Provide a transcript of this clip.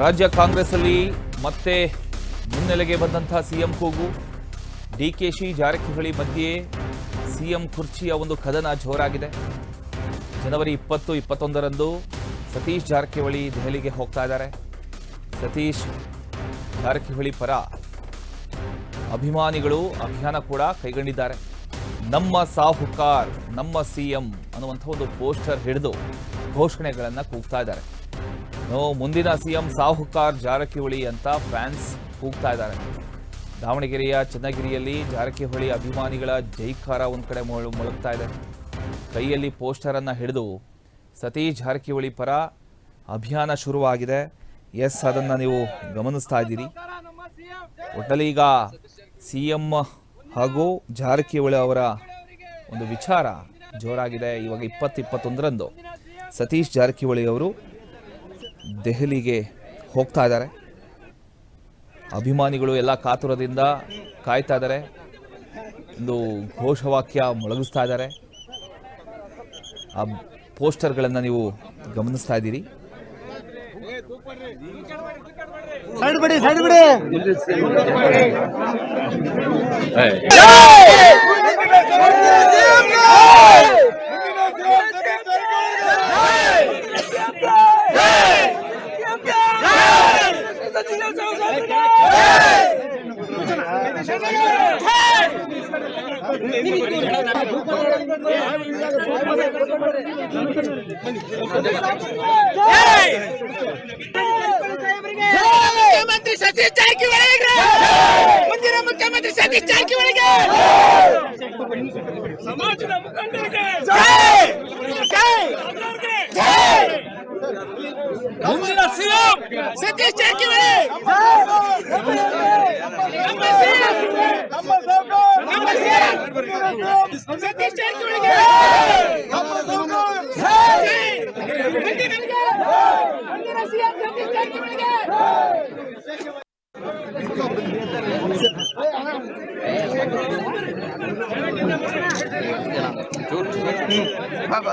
ರಾಜ್ಯ ಕಾಂಗ್ರೆಸ್ಸಲ್ಲಿ ಮತ್ತೆ ಮುನ್ನೆಲೆಗೆ ಬಂದಂತಹ ಸಿಎಂ ಕೂಗು. ಡಿ ಕೆ ಶಿ ಜಾರಕಿಹೊಳಿ ಮಧ್ಯೆ ಸಿಎಂ ಕುರ್ಚಿಯ ಒಂದು ಕದನ ಜೋರಾಗಿದೆ. ಜನವರಿ ಇಪ್ಪತ್ತು, ಇಪ್ಪತ್ತೊಂದರಂದು ಸತೀಶ್ ಜಾರಕಿಹೊಳಿ ದೆಹಲಿಗೆ ಹೋಗ್ತಾ ಇದ್ದಾರೆ. ಸತೀಶ್ ಜಾರಕಿಹೊಳಿ ಪರ ಅಭಿಮಾನಿಗಳು ಅಭಿಯಾನ ಕೂಡ ಕೈಗೊಂಡಿದ್ದಾರೆ. ನಮ್ಮ ಸಾಹುಕಾರ್, ನಮ್ಮ ಸಿಎಂ ಅನ್ನುವಂಥ ಒಂದು ಪೋಸ್ಟರ್ ಹಿಡಿದು ಘೋಷಣೆಗಳನ್ನು ಕೂಗ್ತಾ ಇದ್ದಾರೆ. ಮುಂದಿನ ಸಿಎಂ ಸಾಹುಕಾರ್ ಜಾರಕಿಹೊಳಿ ಅಂತ ಫ್ಯಾನ್ಸ್ ಕೂಗ್ತಾ ಇದ್ದಾರೆ. ದಾವಣಗೆರೆಯ ಚನ್ನಗಿರಿಯಲ್ಲಿ ಜಾರಕಿಹೊಳಿ ಅಭಿಮಾನಿಗಳ ಜೈಕಾರ ಒಂದ್ ಕಡೆ ಮುಳುಗ್ತಾ ಇದೆ. ಕೈಯಲ್ಲಿ ಪೋಸ್ಟರ್ ಅನ್ನ ಹಿಡಿದು ಸತೀಶ್ ಜಾರಕಿಹೊಳಿ ಪರ ಅಭಿಯಾನ ಶುರುವಾಗಿದೆ. ಎಸ್, ಅದನ್ನ ನೀವು ಗಮನಿಸ್ತಾ ಇದ್ದೀರಿ. ಒಟ್ಟಲ್ಲಿ ಈಗ ಸಿ ಎಂ ಹಾಗೂ ಜಾರಕಿಹೊಳಿ ಅವರ ಒಂದು ವಿಚಾರ ಜೋರಾಗಿದೆ. ಇವಾಗ ಇಪ್ಪತ್ತು ಇಪ್ಪತ್ತೊಂದರಂದು ಸತೀಶ್ ಜಾರಕಿಹೊಳಿ ಅವರು ದೆಹಲಿಗೆ ಹೋಗ್ತಾ ಇದ್ದಾರೆ. ಅಭಿಮಾನಿಗಳು ಎಲ್ಲ ಕಾತುರದಿಂದ ಕಾಯ್ತಾ ಇದ್ದಾರೆ. ಒಂದು ಘೋಷವಾಕ್ಯ ಮೊಳಗಿಸ್ತಾ ಇದ್ದಾರೆ. ಆ ಪೋಸ್ಟರ್ಗಳನ್ನು ನೀವು ಗಮನಿಸ್ತಾ ಇದ್ದೀರಿ. ಸೈಡ್ ಬಿಡಿ ಸೈಡ್ ಬಿಡಿ. ಮುಖ್ಯಮಂತ್ರಿ ಸತೀಶ್ ಜಾರಕಿಹೊಳಿ ಮುಂದಿನ ಮುಖ್ಯಮಂತ್ರಿ ಸತೀಶ್ ಜಾರಕಿಹೊಳಿಗೆ ಸಮಾಜದ ಮುಖಂಡರಿಗೆ సీఎం సతీష్ చేకివరి సతీష్ చేకివరి బాబా